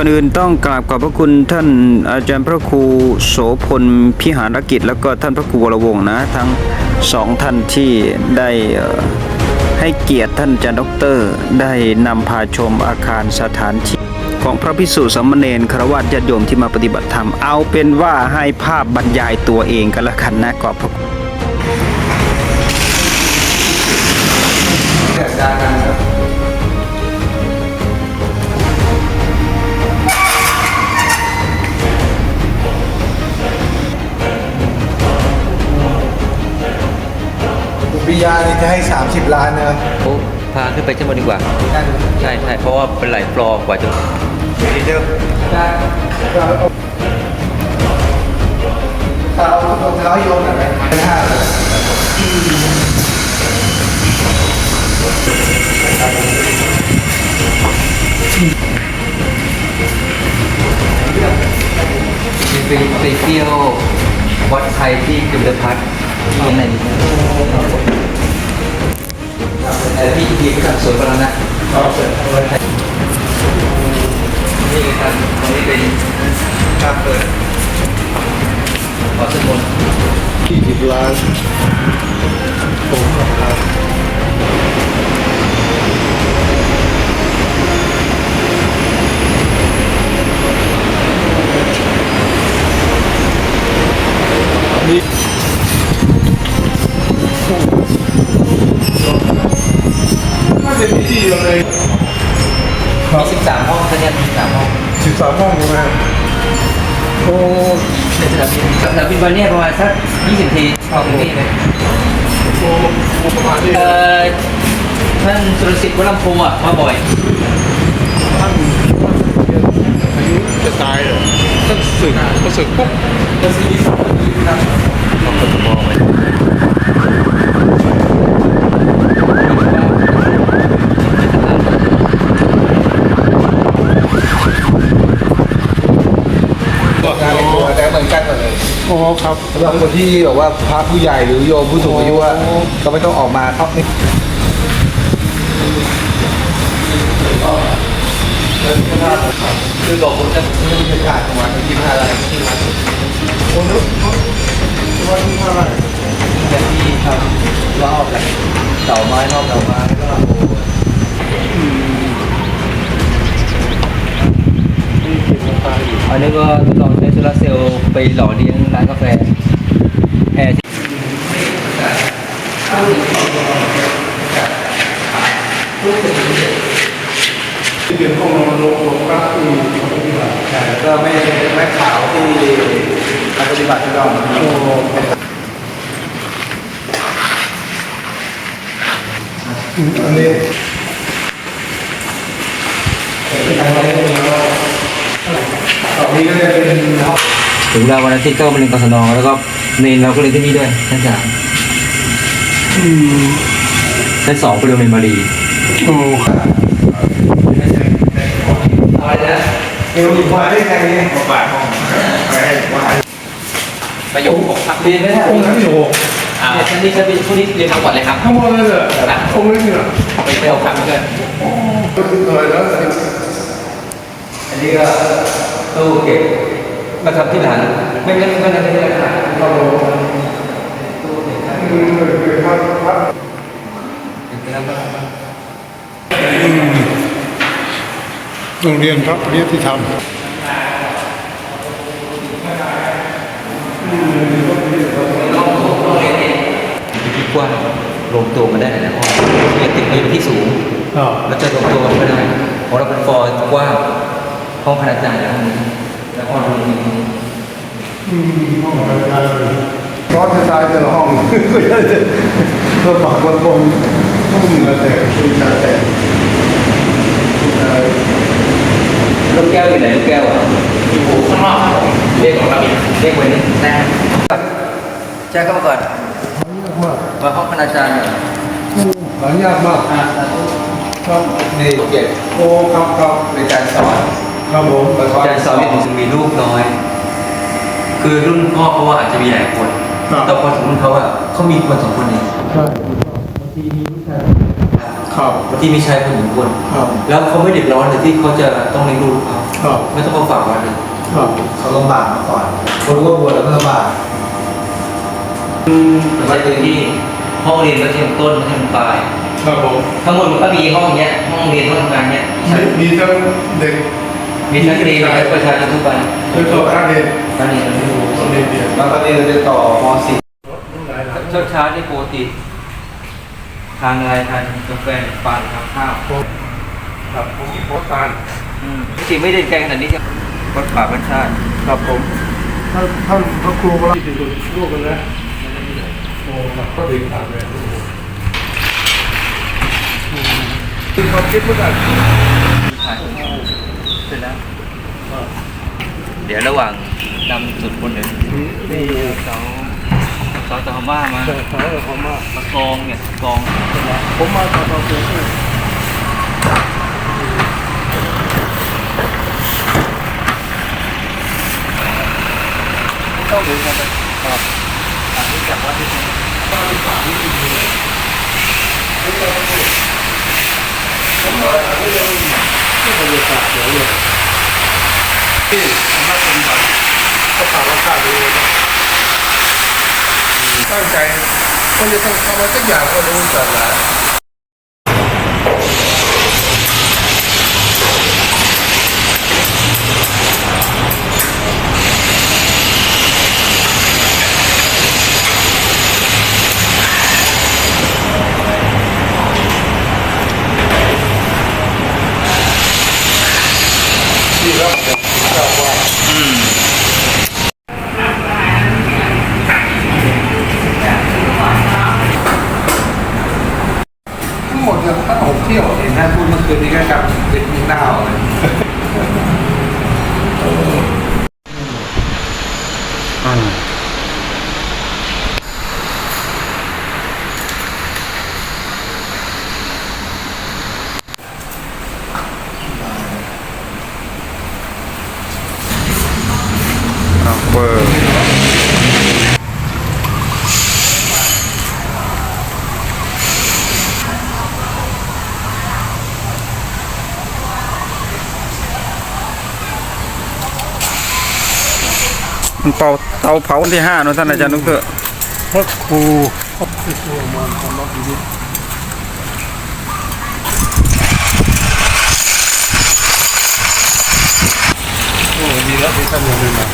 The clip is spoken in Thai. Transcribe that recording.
ก่อนอื่นต้องกราบขอบพระคุณท่านอาจารย์พระครูโสพลพิหารกิจ แล้วก็ท่านพระครูวรวงศ์นะทั้งสองท่านที่ได้ให้เกียรติท่านอาจารย์ด็อกเตอร์ ได้นำพาชมอาคารสถานที่ของพระพิสุสามเณรคารวะญาติโยมที่มาปฏิบัติธรรม เอาเป็นว่าให้ภาพบรรยายตัวเองกันละกันนะขอบพระคุณ จะให้ 30 ล้านนะเขาพาขึ้นไปชั้นบนดีกว่านั่นใช่ใช่เพราะว่าเป็นหลายฟลอร์กว่าจะดีเดิมถ้าเอารองเท้าโยนอะไรไม่ห้าเลยไปไปเที่ยววัดไทยที่จุลพัฒน์ที่ไหน ดีนะเออที่ที่กับสวนบรณะวัดไทยนี่ครับตรงนี้เป็นการเปิดขอสมุน20ล้านผมครับนี่ียนสามห้องสิบสามห้อง13ห้องใช่ไหมโอ้ในสนามบินสนามบินวันนี้ประมาณสักยี่สิบทีออถึงนี่เลยโหประมาณนี้เอ่อท่านสุรสิทธิ์วัดลำโพงอะมาบ่อยท่านอายุจะตายเหรอท่านสึกพอสึกปุ๊บของกทมไว้งานในตัว แต่เหมือนกันหมดเลยอ๋อครับสำหรับคนที่แบบว่าพระผู้ใหญ่หรือโยมผู้สูงอายุอะก็ไม่ต้องออกมาครับนี่คือบอกผมจะบรรยากาศของวันที่ห้าอะไรที่วัดโอ้โหวัดที่ห้าอะไรจะที่ทำรอบแหละเสาไม้รอบเสาไม้แล้วก็อันนี้ก็ ไปหล่อเลี้ยงร้านกาแฟแอร์ที่ที่เป็นห้องนอนโรงโรงพักที่ปฏิบัติแล้วก็ไม่ไม่ขาวที่ปฏิบัติที่เราโอ้เป็นอันนี้ตอนนี้ก็จะเป็น ถึงเวลาวันอาทิตย์ก็มาเรียนกศนแล้วก็เนนเราก็เรียนที่นี่ด้วยชั้นสามชั้นสองไปเรียนเมนมารีโอ้ครับอะไรนะเอวอีกวันได้ไงเนี่ยบาทห้องไปให้ว่าประโยคของพักเรียนไม่ได้องค์นั้นอยู่อ่าชั้นนี้ชั้นนี้พวกนี้เรียนทั้งหมดเลยครับข้างบนนั่นเหรอองค์นั้นเหรอไปเที่ยวครับเพื่อนก็คือเคยแล้วอันนี้ก็ตู้เก็บ มาทำที่หลังไม่ไม่ไม่ไม่ไม่ไม่ครับผมอืมคือครับครับโรงเรียนพระปริยติธรรมที่กว้างรวมตัวกันได้หลายห้องที่ติดอยู่ที่สูงอ๋อแล้วจะรวมตัวกันไม่ได้ของเราเป็นฟอร์กว้างห้องคณาจารย์แล้วห้องนี้ แล้วห้องนี้ห้องอะไรเลยร้อนจะตายแต่ละห้องก็จะเพื่อฝังบนบนห้องละแต่คุณชาแต่ลูกแก้วอยู่ไหนลูกแก้วอะอยู่ข้างนอกเรียกของเราอีกเรียกไว้นี่แน่แจ้งเข้ามาก่อนมากมาห้องคณาจารย์ก่อนหายากมากครับนี่เกียรติโอ้ครับครับในการสอน ครับผมอาจารย์สอนเนี่ยถึงมีลูกน้อย คือรุ่นพ่อเขาว่าอาจจะมีหลายคนแต่พอถึงรุ่นเขาอะเขามีคนสองคนเองใช่บางทีมีผู้ชายครับบางทีมีชายคนหนึ่งคนครับแล้วเขาไม่เดือดร้อนเลยที่เขาจะต้องเลี้ยงลูกเขาครับไม่ต้องมาฝากวัดเลยครับเขาลำบากมาก่อนเขารู้ว่าบวชแล้วก็ลำบากมันใช้พื้นที่ห้องเรียนมัธยมต้นมัธยมปลายครับผมทั้งหมดมันก็มีห้องเนี้ยห้องเรียนห้องทำงานเนี้ยชั้นมีทั้งเด็ก มีทั้งเรียนและประชาชนทั่วไปโดยตัวการเรียนนั่นเองเราไม่รู้ต้องเรียนเรียนแล้วก็นี่เราจะต่อม .4 เช้าเช้าที่ปกติทานอะไรทานกาแฟปั่นทานข้าวครับผมมีโพสต์การอืมจริงๆไม่ได้ไกลขนาดนี้จะวัดป่าบ้านชาติครับผมท่านท่านพระครูก็ที่สุดร่วมกันนะโอ้ครับก็ดีตามเลยคือความคิดเมื่อกันถ่าย เสร็จแล้วเดี๋ยวระหว่างนำสุดคนหนึ่งนี่เขาเขาจะเอามามาต่สาวผมามากองเนี่ยกองผมมาตอนเราเป็นต้องดูกันครับอันนี้จากวัดที่ บรรยากาศสวยเลยที่สำนักปฏิบัติก็ฝากรักษาดูตั้งใจมันจะต้องทำอะไรสักอย่างก็รู้จักนะที่รับจากเจ้า ทั้งหมดจะทั้งหกเที่ยวเห็นท่านพูดเมื่อคืนนี้ก็กลับเป็นหน้าเลย อ้าวเบอร์ มันเป่าเตาเผาวันที่ห้าเนอะท่านอาจารย์นุกเตอร์พระครูพระครูมาทำรับดีโอ้ดีแล้วที่ท่านยังไม่มา